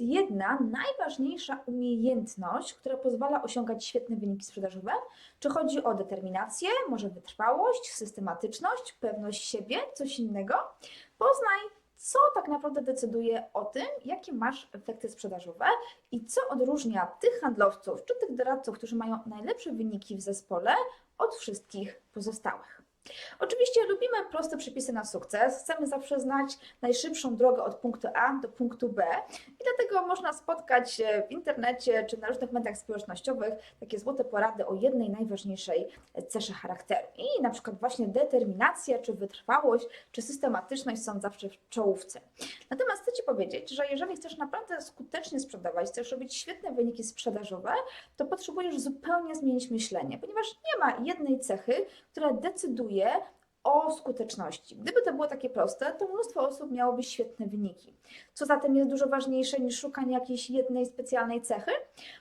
jest jedna najważniejsza umiejętność, która pozwala osiągać świetne wyniki sprzedażowe? Czy chodzi o determinację, może wytrwałość, systematyczność, pewność siebie, coś innego? Poznaj, co tak naprawdę decyduje o tym, jakie masz efekty sprzedażowe i co odróżnia tych handlowców czy tych doradców, którzy mają najlepsze wyniki w zespole, od wszystkich pozostałych. Oczywiście lubimy proste przepisy na sukces. Chcemy zawsze znać najszybszą drogę od punktu A do punktu B i dlatego można spotkać w internecie czy na różnych mediach społecznościowych takie złote porady o jednej najważniejszej cesze charakteru. I na przykład właśnie determinacja, czy wytrwałość, czy systematyczność są zawsze w czołówce. Natomiast chcę Ci powiedzieć, że jeżeli chcesz naprawdę skutecznie sprzedawać, chcesz robić świetne wyniki sprzedażowe, to potrzebujesz zupełnie zmienić myślenie, ponieważ nie ma jednej cechy, która decyduje potrzebuje, o skuteczności. Gdyby to było takie proste, to mnóstwo osób miałoby świetne wyniki. Co zatem jest dużo ważniejsze niż szukanie jakiejś jednej specjalnej cechy?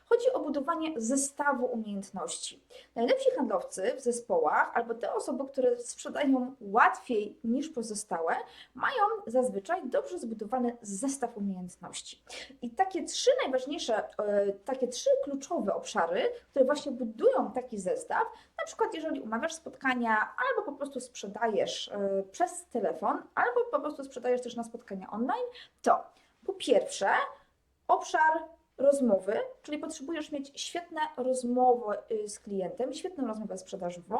Chodzi o budowanie zestawu umiejętności. Najlepsi handlowcy w zespołach albo te osoby, które sprzedają łatwiej niż pozostałe, mają zazwyczaj dobrze zbudowany zestaw umiejętności. I takie trzy najważniejsze, e, takie trzy kluczowe obszary, które właśnie budują taki zestaw, na przykład jeżeli umawiasz spotkania albo po prostu sprzedajesz e, przez telefon, albo po prostu sprzedajesz też na spotkania online, to po pierwsze obszar rozmowy, czyli potrzebujesz mieć świetne rozmowy y, z klientem, świetną rozmowę sprzedażową.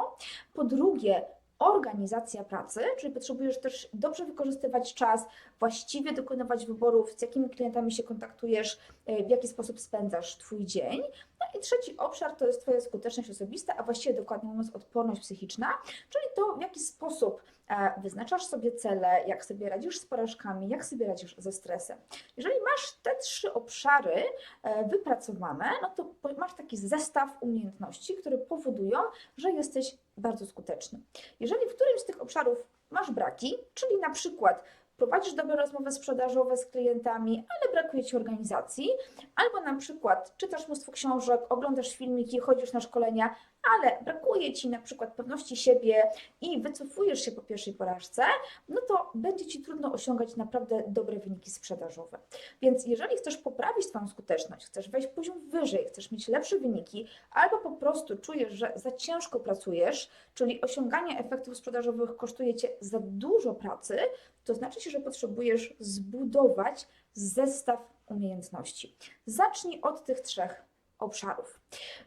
Po drugie, organizacja pracy, czyli potrzebujesz też dobrze wykorzystywać czas, właściwie dokonywać wyborów, z jakimi klientami się kontaktujesz, y, w jaki sposób spędzasz Twój dzień. No i trzeci obszar to jest Twoja skuteczność osobista, a właściwie dokładnie mówiąc odporność psychiczna, czyli to w jaki sposób e, wyznaczasz sobie cele, jak sobie radzisz z porażkami, jak sobie radzisz ze stresem. Jeżeli masz te trzy obszary e, wypracowane, no to masz taki zestaw umiejętności, które powodują, że jesteś bardzo skuteczny. Jeżeli w którymś z tych obszarów masz braki, czyli na przykład prowadzisz dobre rozmowy sprzedażowe z klientami, ale brakuje Ci organizacji, albo na przykład czytasz mnóstwo książek, oglądasz filmiki, chodzisz na szkolenia, ale brakuje Ci na przykład pewności siebie i wycofujesz się po pierwszej porażce, no to będzie Ci trudno osiągać naprawdę dobre wyniki sprzedażowe. Więc jeżeli chcesz poprawić Twoją skuteczność, chcesz wejść poziom wyżej, chcesz mieć lepsze wyniki, albo po prostu czujesz, że za ciężko pracujesz, czyli osiąganie efektów sprzedażowych kosztuje Cię za dużo pracy, to znaczy się, że potrzebujesz zbudować zestaw umiejętności. Zacznij od tych trzech obszarów.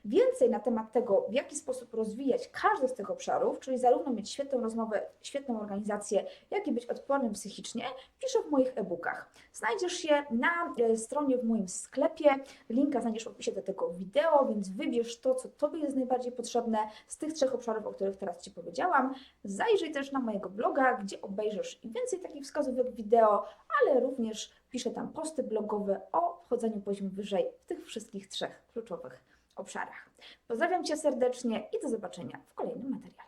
Więcej na temat tego, w jaki sposób rozwijać każdy z tych obszarów, czyli zarówno mieć świetną rozmowę, świetną organizację, jak i być odpornym psychicznie, piszę w moich e-bookach. Znajdziesz je na e, stronie w moim sklepie. Linka znajdziesz w opisie do tego wideo, więc wybierz to, co Tobie jest najbardziej potrzebne z tych trzech obszarów, o których teraz Ci powiedziałam. Zajrzyj też na mojego bloga, gdzie obejrzysz i więcej takich wskazówek wideo, ale również piszę tam posty blogowe o wchodzeniu poziom wyżej w tych wszystkich trzech kluczowych obszarach. Pozdrawiam Cię serdecznie i do zobaczenia w kolejnym materiale.